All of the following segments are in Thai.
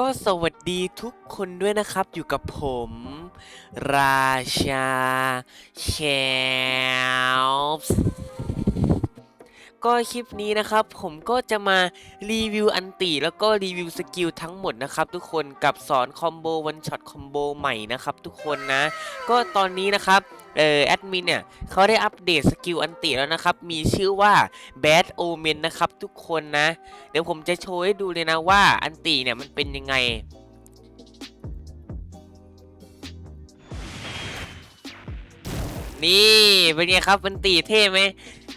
ก็สวัสดีทุกคนด้วยนะครับ อยู่กับผม ราชาแชลส์ ก็คลิปนี้นะครับ ผมก็จะมารีวิวอันติแล้วก็รีวิวสกิลทั้งหมดนะครับทุกคนกับสอนคอมโบวันช็อตคอมโบใหม่นะครับทุกคนนะ ก็ตอนนี้นะครับเออแอดมินเนี่ยเขาได้อัปเดตสกิลอันติแล้วนะครับ มีชื่อว่า Bad Omen นะครับทุกคนนะ เดี๋ยวผมจะโชว์ให้ดูเลยนะว่าอันติเนี่ยมันเป็นยังไงนี่เป็นไงครับอันติเท่ไหม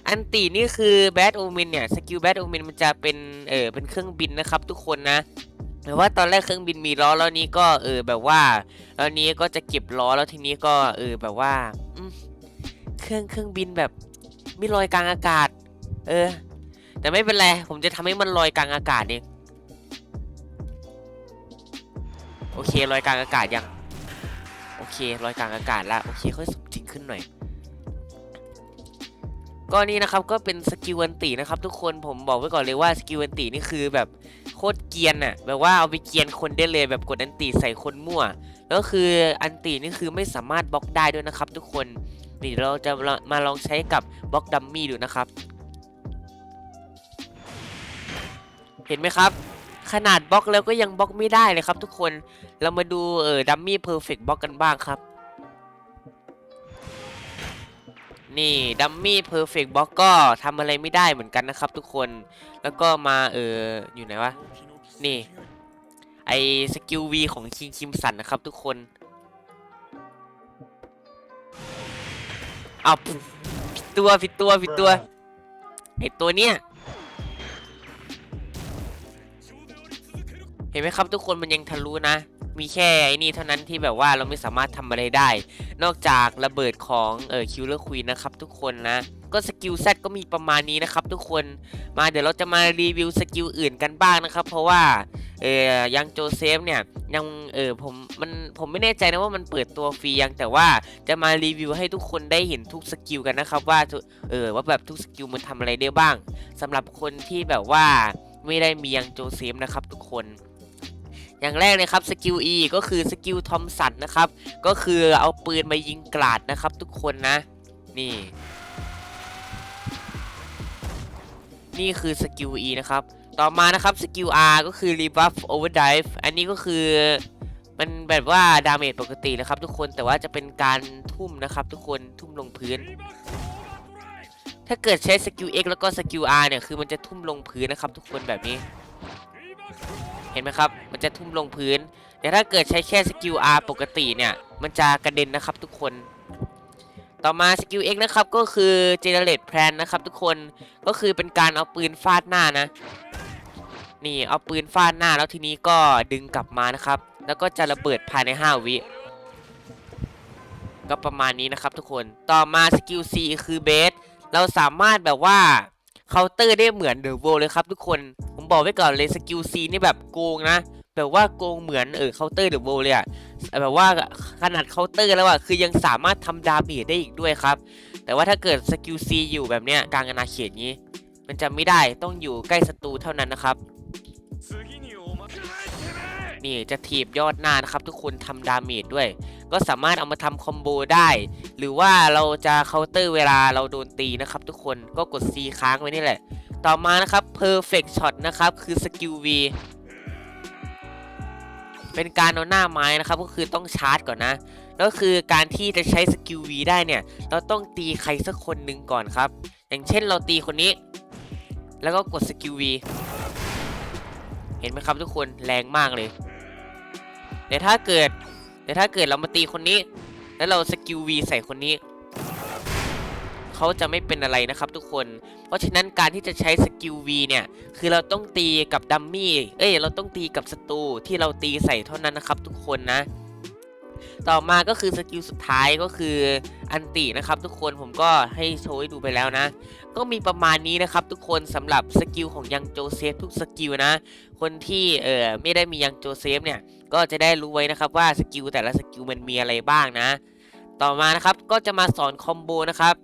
อันตินี่คือ Bad Omen เนี่ยสกิล Bad Omen มันจะเป็นเออเป็นเครื่องบินนะครับทุกคนนะแต่ว่าตอนแรกเครื่องบินมีล้อแล้วนี้ก็เออแบบว่าแล้วนี้ก็จะเก็บล้อแล้วทีนี้ก็เออแบบว่าเครื่องเครื่องบินแบบมีลอยกลางอากาศ เออ แต่ไม่เป็นไรผมจะทำให้มันลอยกลางอากาศเองโอเคลอยกลางอากาศยังโอเคลอยกลางอากาศแล้วโอเคค่อยสมจริงขึ้นหน่อย ก็นี่นะครับก็เป็นสกิลอันตีนะครับทุกคนผมบอกไว้ก่อนเลยว่าสกิลอันตีนี่คือแบบโคตรเกียนอะแบบว่าเอาไปเกียนคนได้เลยแบบกดอันตีใส่คนมั่วแล้วคืออันตีนี่คือไม่สามารถบล็อกได้ด้วยนะครับ ทุกคนนี่เราจะมาลองใช้กับบล็อกดัมมี่ดูนะครับ เห็นไหมครับ ขนาดบล็อกแล้วก็ยังบล็อกไม่ได้เลยครับ ทุกคนเรามาดูเออดัมมี่เพอร์เฟกต์บล็อกกันบ้างครับ นี่ดัมมี่เพอร์เฟกต์บล็อกก็ทำอะไรไม่ได้เหมือนกันนะครับทุกคนแล้วก็มาเอออยู่ไหนวะ นี่ ไอสกิลวีของคิงคิมสันนะครับทุกคนเอาผิดตัวผิดตัวผิดตัวไอตัวเนี้ยเห็นไหมครับทุกคนมันยังทะลุนะ มีแค่ไอ้นี่เท่านั้นที่แบบว่าเราไม่สามารถทำอะไรได้ นอกจากระเบิดของเออคิวเลอร์ควีนนะครับทุกคนนะก็สกิลเซตก็มีประมาณนี้นะครับทุกคนมาเดี๋ยวเราจะมารีวิวสกิลอื่นกันบ้างนะครับ เพราะว่าเออยังโจเซฟเนี่ยยังเออผมมันผมไม่แน่ใจนะว่ามันเปิดตัวฟรียังแต่ว่าจะมารีวิวให้ทุกคนได้เห็นทุกสกิลกันนะครับว่าเออว่าแบบทุกสกิลมันทำอะไรได้บ้างสำหรับคนที่แบบว่าไม่ได้มียังโจเซฟนะครับทุกคน อย่างแรกเลยครับสกิล E ก็คือสกิลทอมสันนะครับ ก็คือเอาปืนมายิงกราดนะครับ ทุกคนนะ นี่ นี่คือสกิล E นะครับ ต่อมานะครับสกิล R ก็คือ rebuff overdrive อันนี้ก็คือมันแบบว่าดาเมจปกตินะครับ ทุกคนแต่ว่าจะเป็นการทุ่มนะครับ ทุกคนทุ่มลงพื้น ถ้าเกิดใช้สกิล X แล้วก็สกิล R เนี่ยคือมันจะทุ่มลงพื้นนะครับ ทุกคนแบบนี้ เห็นไหมครับ มันจะทุ่มลงพื้น แต่ถ้าเกิดใช้แค่สกิล R ปกติเนี่ย มันจะกระเด็นนะครับทุกคน ต่อมาสกิล X นะครับ ก็คือ generate plan นะครับทุกคน ก็คือเป็นการเอาปืนฟาดหน้านะ นี่เอาปืนฟาดหน้าแล้วทีนี้ก็ดึงกลับมานะครับ แล้วก็จะระเบิดภายใน 5 วิก็ประมาณนี้นะครับทุกคน ต่อมาสกิล C คือเบส เราสามารถแบบว่าเคาน์เตอร์ได้เหมือนเดอะโวเลยครับทุกคน บอกไว้ก่อนเลยสกิล C นี่แบบโกงนะแบบว่าโกงเหมือนเออเคาน์เตอร์เดอโวเลยอะแบบว่าขนาดเคาน์เตอร์แล้วอะคือยังสามารถทำดาเมจได้อีกด้วยครับ แต่ว่าถ้าเกิดสกิล C อยู่แบบเนี้ยกลางอาณาเขตนี้ มันจะไม่ได้ต้องอยู่ใกล้ศัตรูเท่านั้นนะครับนี่จะถีบยอดหน้านะครับ ทุกคนทำดาเมจด้วย ก็สามารถเอามาทำคอมโบได้ หรือว่าเราจะเคาน์เตอร์เวลาเราโดนตีนะครับ ทุกคนก็กด C ค้างไว้นี่แหละ ต่อมานะครับ perfect shot นะครับคือสกิล V เป็นการเอาหน้าไม้นะครับก็คือต้องชาร์จก่อนนะแล้วคือการที่จะใช้สกิล V ได้เนี่ย เราต้องตีใครสักคนหนึ่งก่อนครับ อย่างเช่นเราตีคนนี้ แล้วก็กดสกิล V เห็นไหมครับทุกคนแรงมากเลยแต่ถ้าเกิดแต่ถ้าเกิดเรามาตีคนนี้ แล้วเราสกิล V ใส่คนนี้ เขาจะไม่เป็นอะไรนะครับทุกคน เพราะฉะนั้นการที่จะใช้สกิล V เนี่ย คือเราต้องตีกับดัมมี่ เอ้ย เราต้องตีกับศัตรูที่เราตีใส่เท่านั้นนะครับทุกคนนะ ต่อมาก็คือสกิลสุดท้ายก็คืออันตินะครับทุกคนผมก็ให้โชว์ให้ดูไปแล้วนะ ก็มีประมาณนี้นะครับทุกคนสำหรับสกิลของยังโจเซฟทุกสกิลนะ คนที่เออไม่ได้มียังโจเซฟเนี่ยก็จะได้รู้ไว้นะครับว่าสกิลแต่ละสกิลมันมีอะไรบ้างนะ ต่อมานะครับก็จะมาสอนคอมโบนะครับ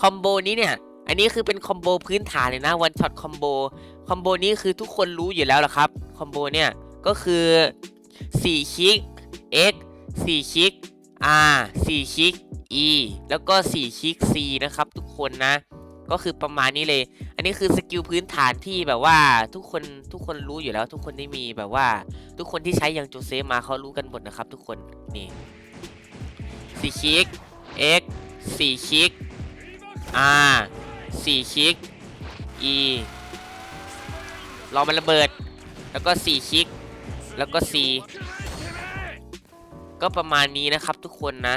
คอมโบนี้เนี่ย อันนี้คือเป็นคอมโบพื้นฐานเลยนะวันช็อตคอมโบคอมโบนี้คือทุกคนรู้อยู่แล้วละครับคอมโบเนี่ยก็คือ4คลิก x 4คลิก r 4คลิก e แล้วก็4คลิก c นะครับ ทุกคนนะ ก็คือประมาณนี้เลย อันนี้คือสกิลพื้นฐานที่แบบว่าทุกคนทุกคนรู้อยู่แล้ว ทุกคนที่มีแบบว่า ทุกคนที่ใช้ยังโจเซฟมาเขารู้กันหมดนะครับ ทุกคนนี่สี่คลิก x สี่คลิก r สี่คลิก e รอมันระเบิด แล้วก็สี่คลิก แล้วก็ c ก็ประมาณนี้นะครับทุกคนนะ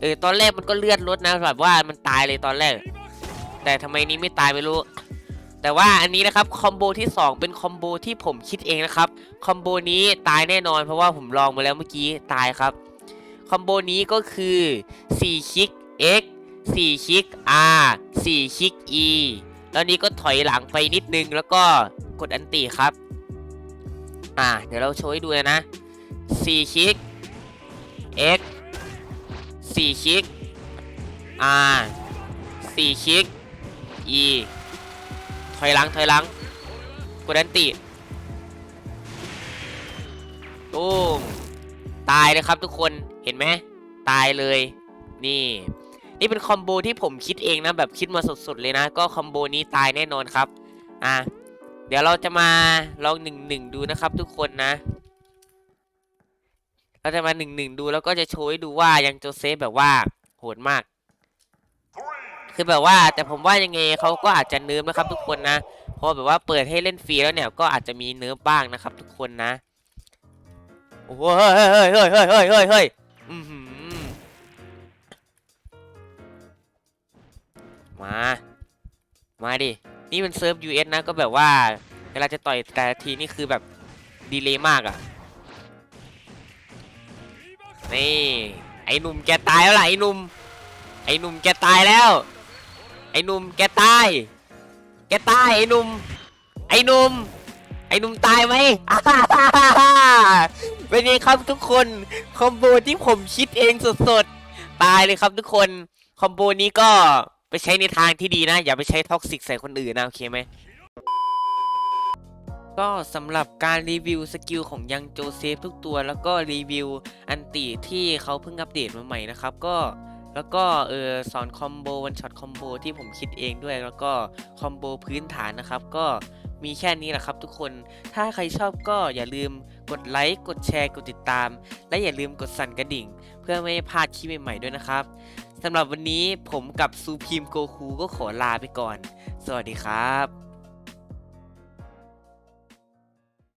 เออ ตอนแรกมันก็เลือดลดนะแบบว่ามันตายเลยตอนแรก แต่ทำไมนี้ไม่ตายไม่รู้ แต่ว่าอันนี้นะครับคอมโบที่ 2 เป็นคอมโบที่ผมคิดเองนะครับ คอมโบนี้ตายแน่นอนเพราะว่าผมลองมาแล้วเมื่อกี้ตายครับ คอมโบนี้ก็คือ 4 คลิก x 4คลิก r 4คลิก e แล้วนี้ก็ถอยหลังไปนิดนึงแล้วก็กดอันติครับ อ่า เดี๋ยวเราโชว์ให้ดูเลยนะ4คลิก x 4คลิก r 4คลิก e ถอยหลังถอยหลังกดอันติตุ้มตายเลยครับทุกคนเห็นไหมตายเลยนี่ นี่เป็นคอมโบที่ผมคิดเองนะแบบคิดมาสดๆเลยนะ ก็คอมโบนี้ตายแน่นอนครับอะเดี๋ยวเราจะมาลองหนึ่งหนึ่งดูนะครับ ทุกคนนะ เราจะมาหนึ่งหนึ่งดูแล้วก็จะโชว์ให้ดูว่ายังโจเซฟแบบว่าโหดมาก คือแบบว่าแต่ผมว่ายังไงเขาก็อาจจะเนิร์ฟนะครับ ทุกคนนะเพราะแบบว่าเปิดให้เล่นฟรีแล้วเนี่ยก็อาจจะมีเนิร์ฟบ้างนะครับ ทุกคนนะโอ้เฮ้ยเฮ้ยเฮ้ยเฮ้ยเฮ้ยเฮ้ย มา มาดิ นี่เป็นเซิร์ฟ US นะ ก็แบบว่าเวลาจะต่อยแต่ทีนี่คือแบบดีเลย์มากอะ่ะ นี่ไอ้หนุ่มแกตายแล้วล่ะไอ้หนุ่ม ไอ้หนุ่มแกตายแล้ว ไอ้หนุ่มแกตาย แกตายไอ้หนุ่ม ไอ้หนุ่มไอ้หนุ่มตายไหมเป็นไงครับทุกคน คอมโบที่ผมคิดเองสดๆ ตายเลยครับทุกคน คอมโบนี้ก็ ไปใช้ในทางที่ดีนะ อย่าไปใช้ท็อกซิกใส่คนอื่นนะ โอเคไหม ก็สำหรับการรีวิวสกิลของยังโจเซฟทุกตัว แล้วก็รีวิวอันติที่เขาเพิ่งอัปเดตมาใหม่นะครับ ก็แล้วก็เออสอนคอมโบวันช็อตคอมโบที่ผมคิดเองด้วย แล้วก็คอมโบพื้นฐานนะครับ ก็มีแค่นี้แหละครับทุกคน ถ้าใครชอบก็อย่าลืมกดไลค์ กดแชร์ กดติดตาม และอย่าลืมกดสั่นกระดิ่ง เพื่อไม่ให้พลาดคลิปใหม่ๆด้วยนะครับ สำหรับวันนี้ผมกับซูพีมโกคูก็ขอลาไปก่อน สวัสดีครับ